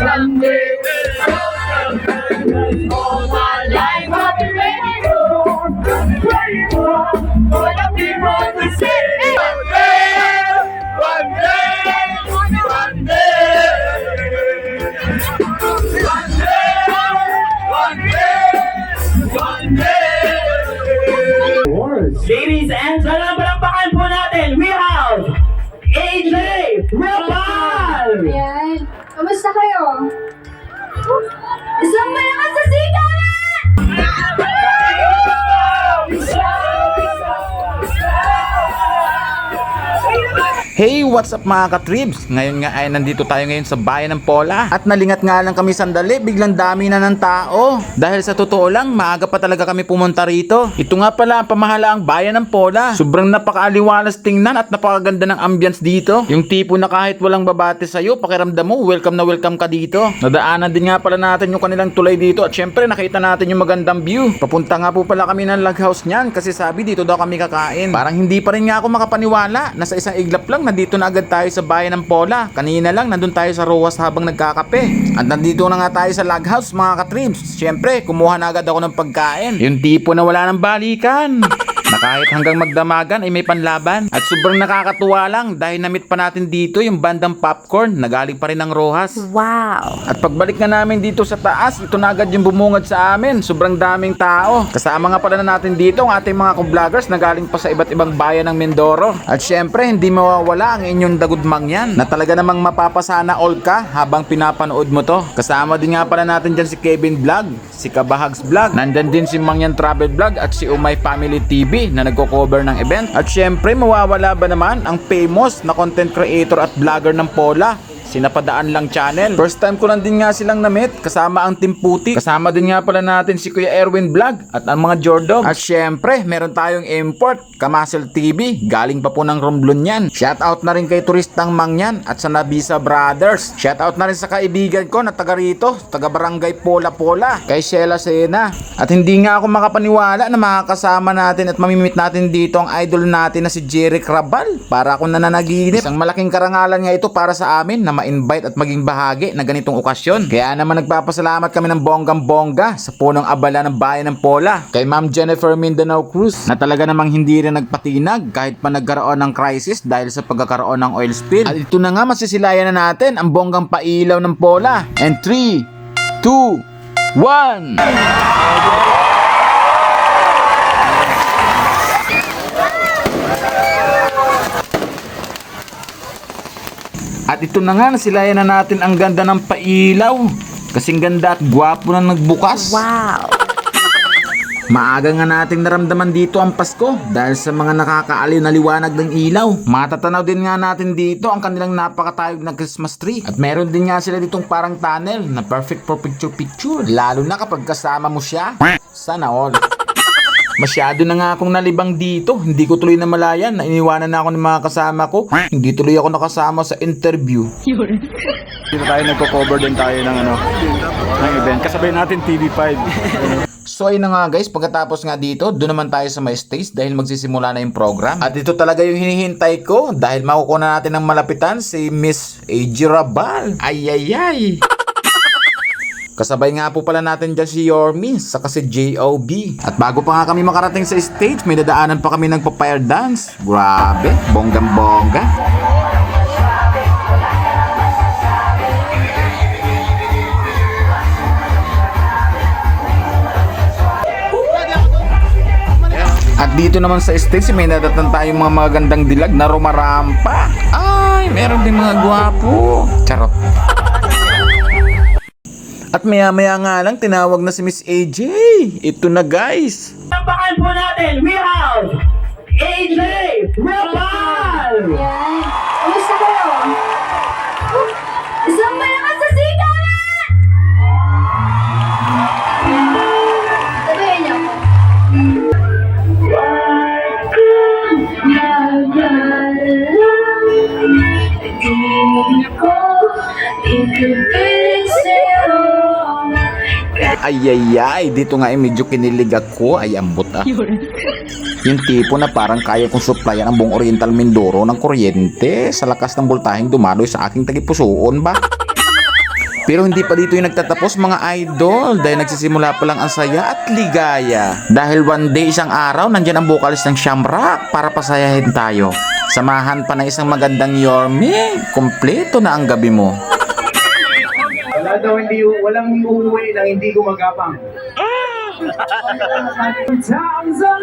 Someday All my life I've been waiting for Praying for For the people to see One day One day One day One day. One day One day Ladies Hey, what's up mga katribs? Ngayon nga ay nandito tayo ngayon sa bayan ng Pola. At nalingat nga lang kami sandali, biglang dami na ng tao. Dahil sa totoo lang, maaga pa talaga kami pumunta rito. Ito nga pala ang pamahalaang bayan ng Pola. Sobrang napakaaliwalas tingnan at napakaganda ng ambience dito. Yung tipo na kahit walang babate sa'yo, pakiramdam mo, welcome na welcome ka dito. Nadaanan din nga pala natin yung kanilang tulay dito At syempre nakita natin yung magandang view. Papunta nga po pala kami ng log house niyan Kasi sabi dito daw kami kakain. Parang hindi pa rin nga ako makapaniwala na sa isang iglap lang nandito na agad tayo sa bayan ng Pola. Kanina lang nandun tayo sa Roas habang nagkakape. At nandito na nga tayo sa log house mga katrims. Siyempre, kumuha na agad ako ng pagkain. Yung tipo na wala ng balikan. Na kahit hanggang magdamagan ay may panlaban. At sobrang nakakatuwa lang dahil namit pa natin dito yung bandang popcorn na galing pa rin ng Rojas. Wow! At pagbalik nga namin dito sa taas, ito na agad yung bumungad sa amin. Sobrang daming tao. Kasama nga pala na natin dito ang ating mga vloggers na galing pa sa iba't ibang bayan ng Mindoro. At syempre, hindi mawawala ang inyong dagudmang yan na talaga namang mapapasana all ka habang pinapanood mo to. Kasama din nga pala natin dyan si Kevin Vlog, si Kabahags Vlog, nandyan din si Mangyan Travel Vlog at si Umay Family TV na nagko-cover ng event. At syempre, mawawala ba naman ang famous na content creator at vlogger ng Pola Sinapadaan lang channel. First time ko lang din nga silang namit kasama ang Team Puti. Kasama din nga pala natin si Kuya Erwin Vlog at ang mga Jordog. At syempre, meron tayong import, Kamasel TV. Galing pa po ng Romblon yan. Shoutout na rin kay Turistang Mangyan at sa Nabisa Brothers. Shoutout na rin sa kaibigan ko na taga rito, taga Barangay Pola Pola, kay Sheila Sena. At hindi nga ako makapaniwala na makakasama natin at mamimit natin dito ang idol natin na si Jerry Crabal. Para ako nananaginip. Isang malaking karangalan nga ito para sa amin na ma-invite at maging bahagi na ganitong okasyon. Kaya naman nagpapasalamat kami ng bonggang bongga sa punong abala ng bayan ng Pola. Kay Ma'am Jennifer Mindanao Cruz na talaga namang hindi rin nagpatinag kahit pa nagkaroon ng crisis dahil sa pagkakaroon ng oil spill. At ito na nga masisilayan na natin ang bonggang pailaw ng Pola. And 3, 2, 1! At ito na nga, nasilayan na natin ang ganda ng pailaw. Kasing ganda at gwapo na nagbukas. Wow! Maaga nga nating naramdaman dito ang Pasko dahil sa mga nakakaaliw na liwanag ng ilaw. Matatanaw din nga natin dito ang kanilang napakatayog na Christmas tree. At meron din nga sila ditong parang tunnel na perfect for picture-picture. Lalo na kapag kasama mo siya. Sana all. Masyado na nga akong nalibang dito. Hindi ko tuloy na malayan na iniwanan na ako ng mga kasama ko. Hindi tuloy ako nakasama sa interview. Dito tayo nagko-cover din tayo ng ano, ng event. Kasabay natin TV5. So ayun na nga guys, pagkatapos nga dito, doon naman tayo sa my stage dahil magsisimula na yung program. At ito talaga yung hinihintay ko dahil makukuha na natin ng malapitan si Miss AJ Rabal. Ay ay ay! Kasabay nga po pala natin dyan si Yormi, saka si J.O.B. At bago pa nga kami makarating sa stage, may dadaanan pa kami ng papaya dance. Grabe, bonggang bongga. At dito naman sa stage, may nadatan tayong mga magandang dilag na rumarampa. Ay, meron din mga gwapo. Charot. At maya maya nga lang, tinawag na si Miss AJ. Ito na guys. Palakpakan po natin, we have AJ Rapal! Ayan. Kamusta kayo? Isang malakas sa sika! Sabihin niyo ako. Ay ay ay, dito nga eh medyo kinilig ako. Ay ambot ah. Yung tipo na parang kaya kong supplyan ang buong Oriental Mindoro ng kuryente sa lakas ng voltaheng dumaloy sa aking tagipusoon ba? Pero hindi pa dito yung nagtatapos mga idol dahil nagsisimula pa lang ang saya at ligaya. Dahil one day isang araw nandyan ang vocalist ng Shamrock para pasayahin tayo. Samahan pa ng isang magandang Yorme, kompleto na ang gabi mo. Wala daw hindi, walang uuwi nang hindi gumagapang. Times are.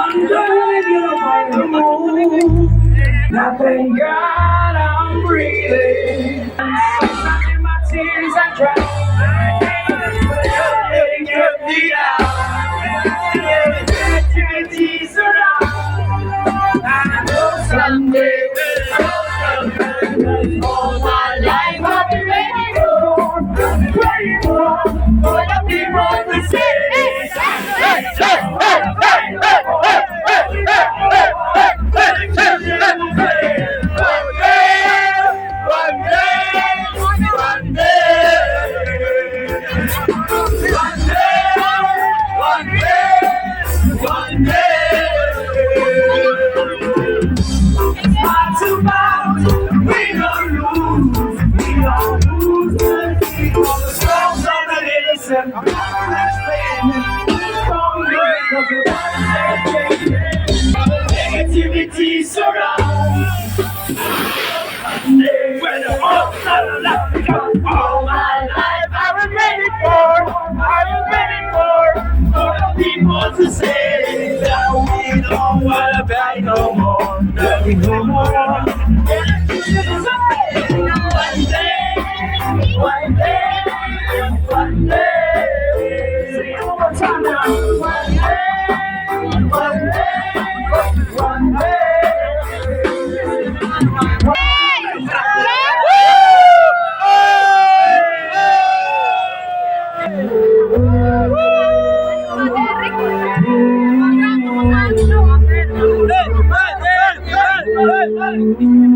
I'm driving you by the moon. Nothing God, I'm breathing. Sometimes my tears I drown. Letting you bleed out. To say that we don't wanna fight no more, nothing no more.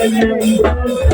Yeah.